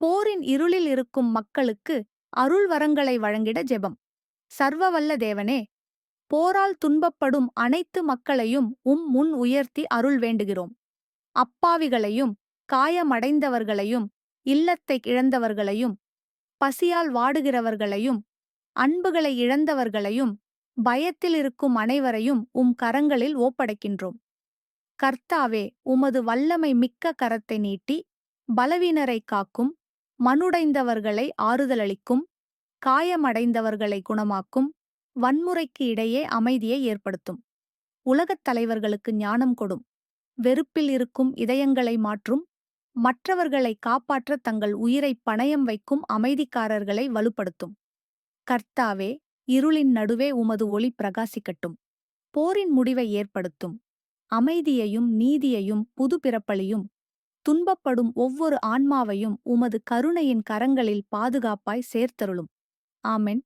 போரின் இருளில் இருக்கும் மக்களுக்கு அருள் வரங்களை வழங்கிட ஜெபம். சர்வவல்ல தேவனே போரால் துன்பப்படும் அனைத்து மக்களையும் உம் முன் உயர்த்தி அருள் வேண்டுகிறோம். அப்பாவிகளையும் காயமடைந்தவர்களையும் இல்லத்தை இழந்தவர்களையும் பசியால் வாடுகிறவர்களையும் அன்புகளை இழந்தவர்களையும் பயத்தில் இருக்கும் அனைவரையும் உம் கரங்களில் ஒப்படைக்கின்றோம். கர்த்தாவே உமது வல்லமை மிக்க கரத்தை நீட்டி பலவீனரை காக்கும் மனுடைந்தவர்களை ஆறுதலளிக்கும் காயமடைந்தவர்களை குணமாக்கும் வன்முறைக்கு இடையே அமைதியை ஏற்படுத்தும். உலகத் தலைவர்களுக்கு ஞானம் கொடும். வெறுப்பில் இருக்கும் இதயங்களை மாற்றும். மற்றவர்களை காப்பாற்ற தங்கள் உயிரை பணயம் வைக்கும் அமைதிக்காரர்களை வலுப்படுத்தும். கர்த்தாவே இருளின் நடுவே உமது ஒளி பிரகாசிக்கட்டும். போரின் முடிவை ஏற்படுத்தும். அமைதியையும் நீதியையும் புது பிறப்பளியும் துன்பப்படும் ஒவ்வொரு ஆன்மாவையும் உமது கருணையின் கரங்களில் பாதுகாப்பாய் சேர்த்தருளும். ஆமென்.